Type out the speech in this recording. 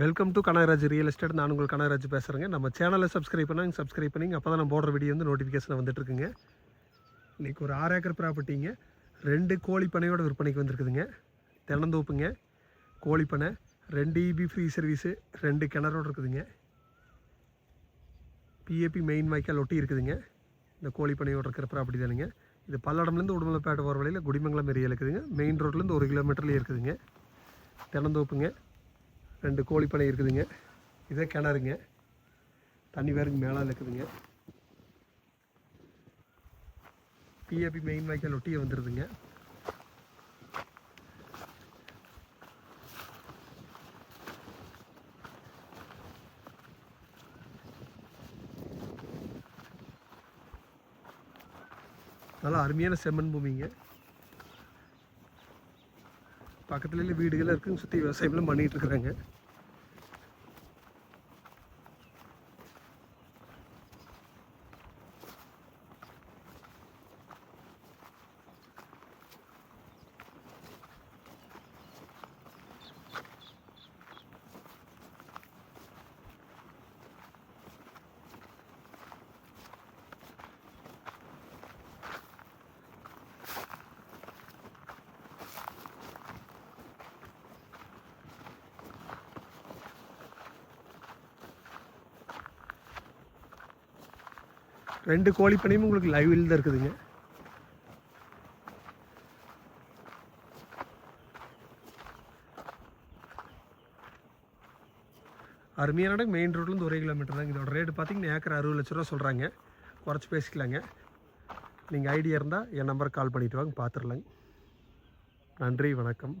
Welcome to Kanagaraj real estate நான் உங்கள் கனகராஜ் பேசுகிறேங்க நம்ம சேனலை சப்ஸ்கிரைப் பண்ணால் சப்ஸ்கிரைப் பண்ணிங்க அப்போ தான் நான் போடுற வீடியோ வந்து நோட்டிஃபிகேஷன் வந்துட்டுருக்குங்க இன்றைக்கி ஒரு ஆறு ஏக்கர் ப்ராப்பர்ட்டிங்க ரெண்டு கோழி பண்ணையோட விற்பனைக்கு வந்திருக்குதுங்க. தென்னந்தோப்புங்க. கோழி பண்ணை ரெண்டு இபி ஃப்ரீ சர்வீஸு ரெண்டு கிணறோடு இருக்குதுங்க. பிஏபி மெயின் வாய்க்கால் ஒட்டி இருக்குதுங்க. இந்த கோழி இருக்கிற ப்ராப்பர்ட்டி தானுங்க. இது பல்லடம்லேருந்து உடுமலைப்பேட்டை போகிற வழியில் குடிமங்கலம் ஏரியா இருக்குதுங்க. மெயின் ரோட்லேருந்து ஒரு கிலோமீட்டர்லேயே இருக்குதுங்க. தென்னந்தோப்புங்க. ரெண்டு கோழிப்பனை இருக்குதுங்க. இதே கிணறுங்க. தண்ணி வேறுங்க மேலே இருக்குதுங்க பிஏபி மெயின் வாய்க்கால் ஒட்டியே வந்துடுதுங்க நல்லா அருமையான செம்மண் பூமிங்க. பக்கத்துல வீடுகள் இருக்குங்க சுற்றி விவசாயம்லாம் பண்ணிகிட்டு இருக்கிறாங்க. ரெண்டு கோழி பண்ணையும் உங்களுக்கு லைவில் தான் இருக்குதுங்க. அருமையான இடம். மெயின் ரோட்லேருந்து ஒரே கிலோமீட்டர் தாங்க. இதோட ரேட்டு பார்த்தீங்கன்னா ஏக்கர் அறுபது லட்ச ரூபா சொல்கிறாங்க குறைச்சி பேசிக்கலாங்க. நீங்கள் ஐடியா இருந்தால் என் நம்பருக்கு கால் பண்ணிவிட்டு வாங்க. பார்த்துடலாங்க நன்றி வணக்கம்.